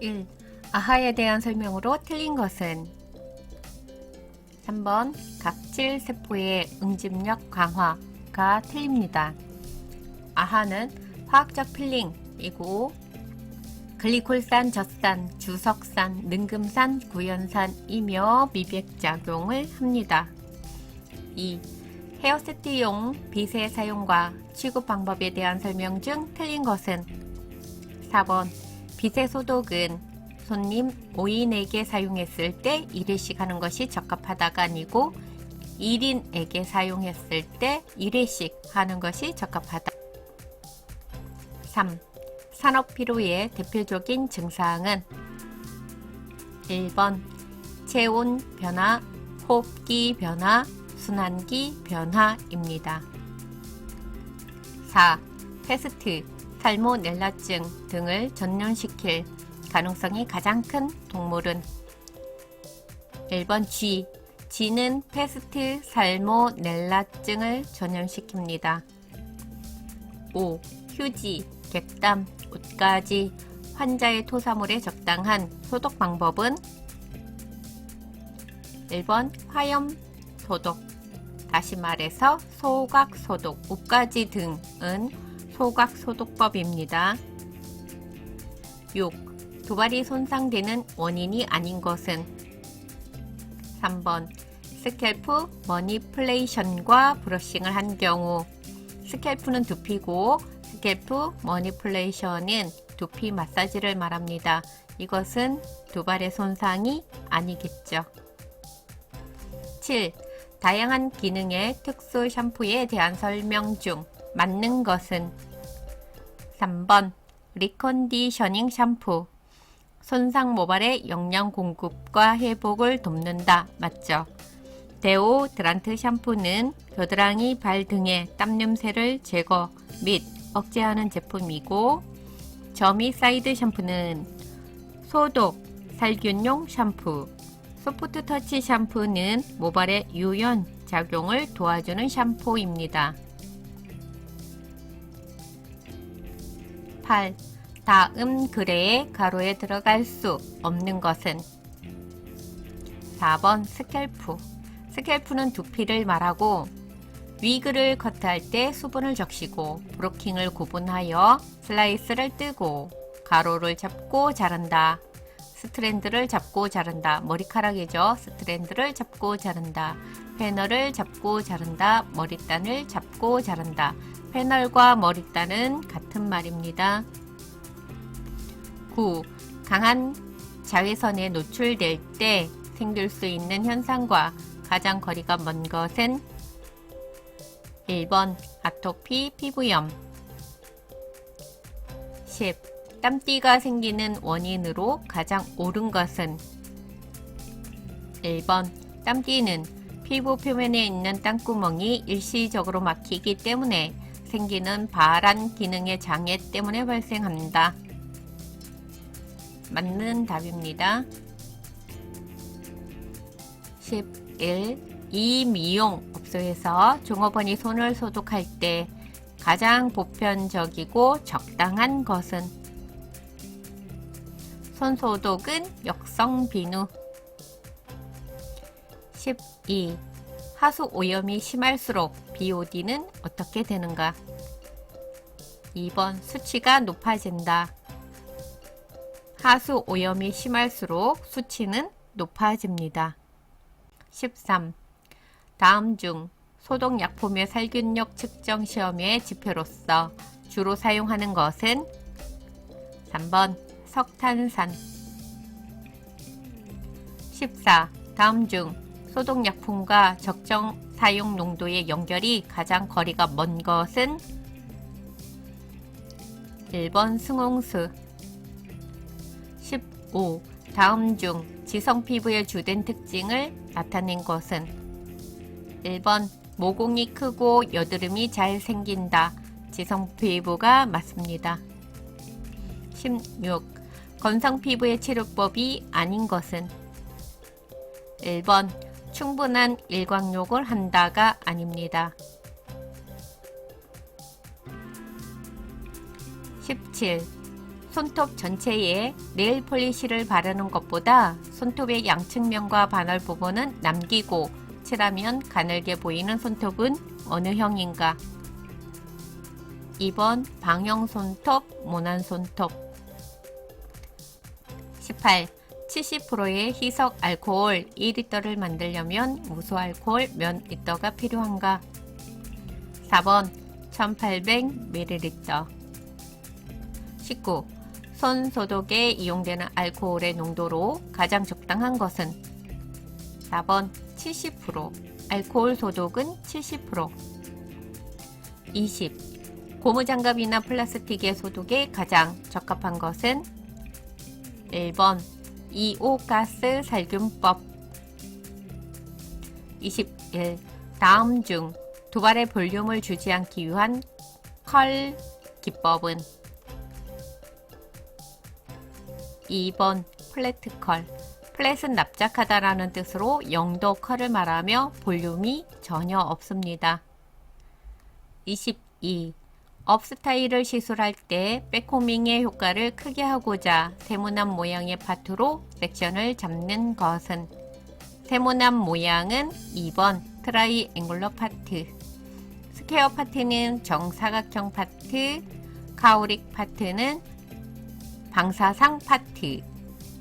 1. 아하에 대한 설명으로 틀린 것은 3번 각질 세포의 응집력 강화가 틀립니다. 아하는 화학적 필링이고 글리콜산, 젖산, 주석산, 능금산, 구연산이며 미백작용을 합니다. 2. 헤어세트용 빗의 사용과 취급 방법에 대한 설명 중 틀린 것은 4번 빗의 소독은 손님 5인에게 사용했을 때 1회씩 하는 것이 적합하다가 아니고 1인에게 사용했을 때 1회씩 하는 것이 적합하다. 3. 산업 피로의 대표적인 증상은 1번 체온 변화, 호흡기 변화, 순환기 변화입니다. 4. 패스트, 살모넬라증 등을 전염시킬 가능성이 가장 큰 동물은 1번 쥐, 쥐는 패스트 살모넬라증을 전염시킵니다. 5. 휴지, 객담, 옷가지, 환자의 토사물에 적당한 소독 방법은 1번 화염 소독 다시 말해서 소각 소독, 옷가지 등은 소각 소독법입니다. 6. 도발이 손상되는 원인이 아닌 것은 3번 스캘프 머니플레이션과 브러싱을 한 경우 스캘프는 두피고 스캘프 머니플레이션은 두피 마사지를 말합니다. 이것은 두발의 손상이 아니겠죠. 7. 다양한 기능의 특수 샴푸에 대한 설명 중 맞는 것은 3번 리컨디셔닝 샴푸 손상 모발의 영양 공급과 회복을 돕는다. 맞죠? 데오드란트 샴푸는 겨드랑이 발 등의 땀 냄새를 제거 및 억제하는 제품이고 저미 사이드 샴푸는 소독, 살균용 샴푸, 소프트 터치 샴푸는 모발의 유연 작용을 도와주는 샴푸입니다. 8. 다음 글의 가로에 들어갈 수 없는 것은 4번 스캘프. 스캘프는 두피를 말하고 위그를 커트할 때 수분을 적시고 브로킹을 구분하여 슬라이스를 뜨고 가로를 잡고 자른다. 스트랜드를 잡고 자른다. 머리카락이죠. 스트랜드를 잡고 자른다. 패널을 잡고 자른다. 머리단을 잡고 자른다. 패널과 머리단은 같은 말입니다. 9. 강한 자외선에 노출될 때 생길 수 있는 현상과 가장 거리가 먼 것은 1번 아토피 피부염 10. 땀띠가 생기는 원인으로 가장 옳은 것은 1번 땀띠는 피부 표면에 있는 땀구멍이 일시적으로 막히기 때문에 생기는 발한 기능의 장애 때문에 발생합니다. 맞는 답입니다. 11. 이 미용 업소에서 종업원이 손을 소독할 때 가장 보편적이고 적당한 것은 손 소독은 역성 비누 12. 하수 오염이 심할수록 BOD는 어떻게 되는가? 2번 수치가 높아진다. 하수 오염이 심할수록 수치는 높아집니다. 13. 다음 중 소독약품의 살균력 측정 시험의 지표로서 주로 사용하는 것은 3번 석탄산 14. 다음 중 소독약품과 적정 사용 농도의 연결이 가장 거리가 먼 것은 1번 승홍수 15. 다음 중 지성 피부의 주된 특징을 나타낸 것은 1번 모공이 크고 여드름이 잘 생긴다. 지성 피부가 맞습니다. 16. 건성 피부의 치료법이 아닌 것은 1번 충분한 일광욕을 한다가 아닙니다. 17. 손톱 전체에 네일 폴리시를 바르는 것보다 손톱의 양측면과 반월 부분은 남기고 칠하면 가늘게 보이는 손톱은 어느 형인가? 2번 방형 손톱, 모난 손톱 18. 70%의 희석 알코올 2리터를 만들려면 무수 알코올 몇 리터가 필요한가? 4번 1800ml 19. 손 소독에 이용되는 알코올의 농도로 가장 적당한 것은 4번 70% 알코올 소독은 70% 20. 고무장갑이나 플라스틱의 소독에 가장 적합한 것은 1번 2오 가스 살균법 21. 다음 중 도발의 볼륨을 주지 않기 위한 컬 기법은 2번 플래트 컬. 플랫은 납작하다라는 뜻으로 영도 컬을 말하며 볼륨이 전혀 없습니다. 22. 업 스타일을 시술할 때 백호밍의 효과를 크게 하고자 세모난 모양의 파트로 섹션을 잡는 것은 세모난 모양은 2번 트라이 앵글러 파트 스퀘어 파트는 정사각형 파트 카우릭 파트는 방사상 파트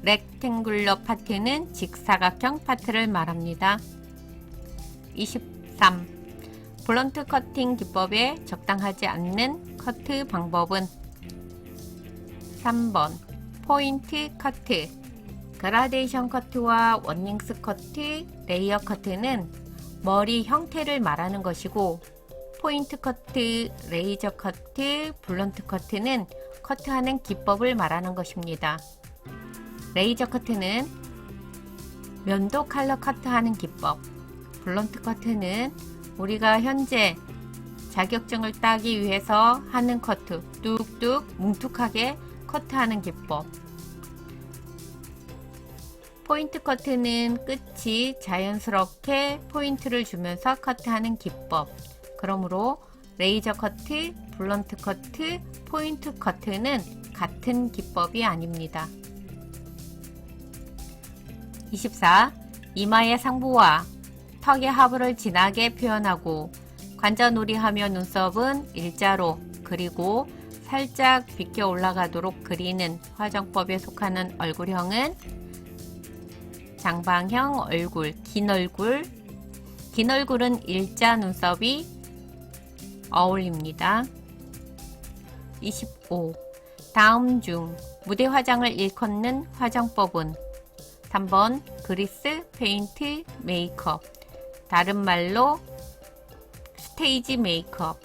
렉탱글러 파트는 직사각형 파트를 말합니다. 23. 블런트 커팅 기법에 적당하지 않는 커트 방법은 3번 포인트 커트 그라데이션 커트와 원닝스 커트, 레이어 커트는 머리 형태를 말하는 것이고 포인트 커트, 레이저 커트, 블런트 커트는 커트하는 기법을 말하는 것입니다. 레이저 커트는 면도 칼러 커트하는 기법, 블런트 커트는 우리가 현재 자격증을 따기 위해서 하는 커트, 뚝뚝 뭉툭하게 커트하는 기법. 포인트 커트는 끝이 자연스럽게 포인트를 주면서 커트하는 기법. 그러므로 레이저 커트, 블런트 커트, 포인트 커트는 같은 기법이 아닙니다. 24. 이마의 상부와 턱의 하부를 진하게 표현하고 관자놀이하며 눈썹은 일자로 그리고 살짝 비껴 올라가도록 그리는 화장법에 속하는 얼굴형은 장방형 얼굴, 긴 얼굴, 긴 얼굴은 일자 눈썹이 어울립니다. 25. 다음 중 무대 화장을 일컫는 화장법은 3번 그리스, 페인트, 메이크업 다른 말로 스테이지 메이크업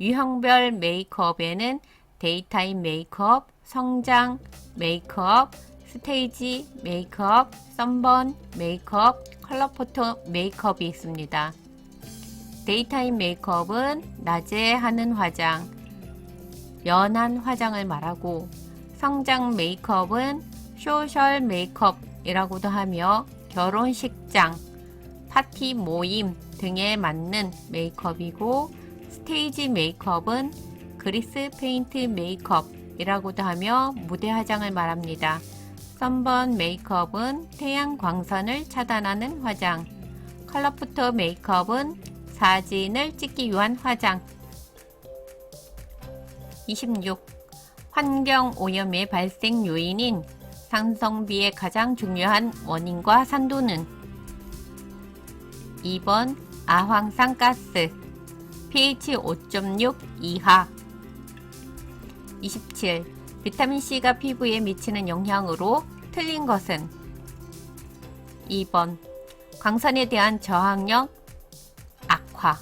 유형별 메이크업에는 데이타임 메이크업, 성장 메이크업, 스테이지 메이크업, 썬번 메이크업, 컬러포토 메이크업이 있습니다. 데이타임 메이크업은 낮에 하는 화장, 연한 화장을 말하고 성장 메이크업은 소셜 메이크업 이라고도 하며 결혼식장, 파티 모임 등에 맞는 메이크업이고 스테이지 메이크업은 그리스 페인트 메이크업이라고도 하며 무대 화장을 말합니다. 썬번 메이크업은 태양 광선을 차단하는 화장, 컬러포토 메이크업은 사진을 찍기 위한 화장. 26. 환경 오염의 발생 요인인 산성비의 가장 중요한 원인과 산도는? 2번 아황산 가스 pH 5.6 이하. 27. 비타민C가 피부에 미치는 영향으로 틀린 것은? 2번 광선에 대한 저항력 악화.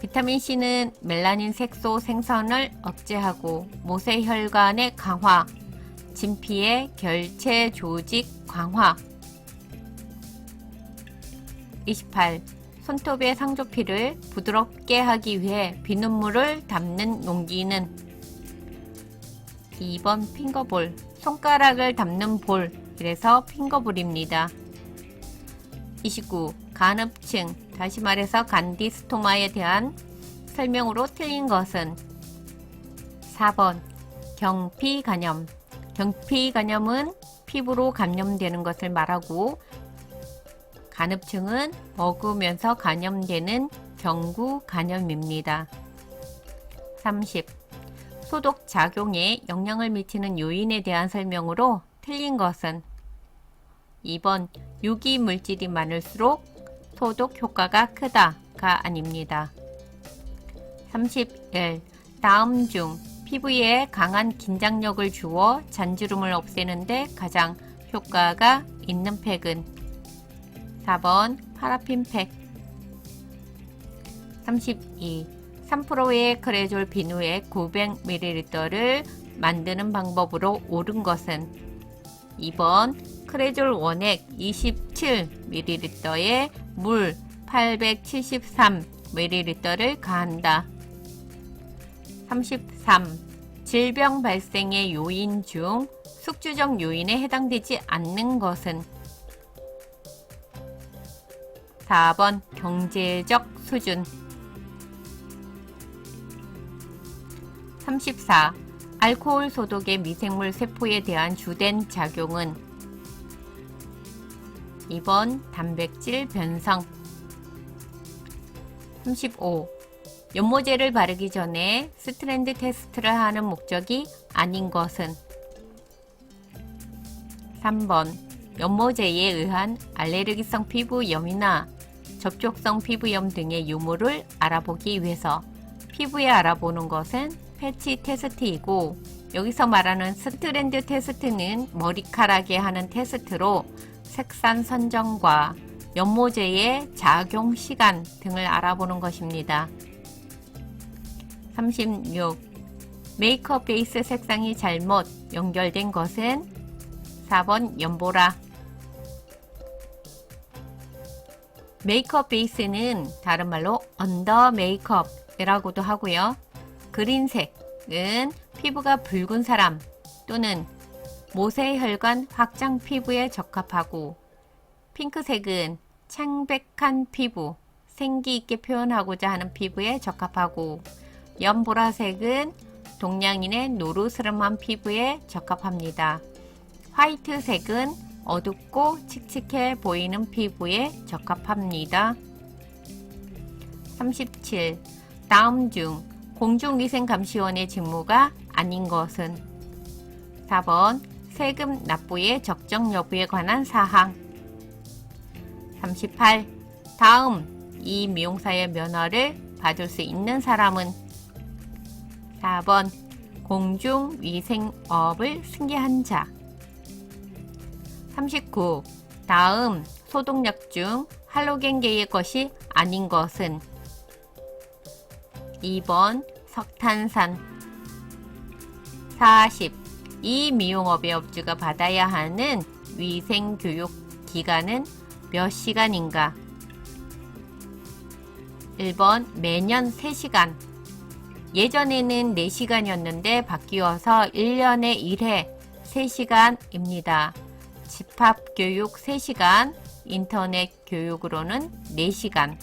비타민C는 멜라닌 색소 생성을 억제하고 모세혈관의 강화, 진피의 결체 조직 강화 28. 손톱의 상조피를 부드럽게 하기 위해 비눗물을 담는 용기는 2번 핑거볼, 손가락을 담는 볼, 그래서 핑거볼입니다. 29. 간흡층, 다시 말해서 간디스토마에 대한 설명으로 틀린 것은 4번 경피 간염. 경피 간염은 피부로 감염되는 것을 말하고 간흡증은 먹으면서 감염되는 경구 감염입니다. 30. 소독 작용에 영향을 미치는 요인에 대한 설명으로 틀린 것은 2번 유기 물질이 많을수록 소독 효과가 크다가 아닙니다. 31. 다음 중 피부에 강한 긴장력을 주어 잔주름을 없애는데 가장 효과가 있는 팩은 4번 파라핀 팩 32. 3%의 크레졸 비누액 900ml를 만드는 방법으로 옳은 것은 2번 크레졸 원액 27ml에 물 873ml를 가한다. 33. 질병 발생의 요인 중 숙주적 요인에 해당되지 않는 것은 4번 경제적 수준 34. 알코올 소독의 미생물 세포에 대한 주된 작용은 2번 단백질 변성 35. 연모제를 바르기 전에 스트랜드 테스트를 하는 목적이 아닌 것은 3번 연모제에 의한 알레르기성 피부염이나 접촉성 피부염 등의 유무를 알아보기 위해서 피부에 알아보는 것은 패치 테스트이고 여기서 말하는 스트랜드 테스트는 머리카락에 하는 테스트로 색산 선정과 연모제의 작용 시간 등을 알아보는 것입니다. 36. 메이크업 베이스 색상이 잘못 연결된 것은 4번 연보라. 메이크업 베이스는 다른 말로 언더 메이크업이라고도 하고요. 그린색은 피부가 붉은 사람 또는 모세혈관 확장 피부에 적합하고 핑크색은 창백한 피부, 생기 있게 표현하고자 하는 피부에 적합하고 연보라색은 동양인의 노르스름한 피부에 적합합니다. 화이트색은 어둡고 칙칙해 보이는 피부에 적합합니다. 37. 다음 중 공중위생감시원의 직무가 아닌 것은 4번 세금 납부의 적정 여부에 관한 사항 38. 다음 이 미용사의 면허를 받을 수 있는 사람은 4번 공중위생업을 승계한 자 39. 다음 소독약 중 할로겐계의 것이 아닌 것은 2번 석탄산 40. 이 미용업의 업주가 받아야 하는 위생교육 기간은 몇 시간인가? 1번 매년 3시간 예전에는 4시간이었는데 바뀌어서 1년에 1회 3시간입니다. 집합교육 3시간, 인터넷 교육으로는 4시간.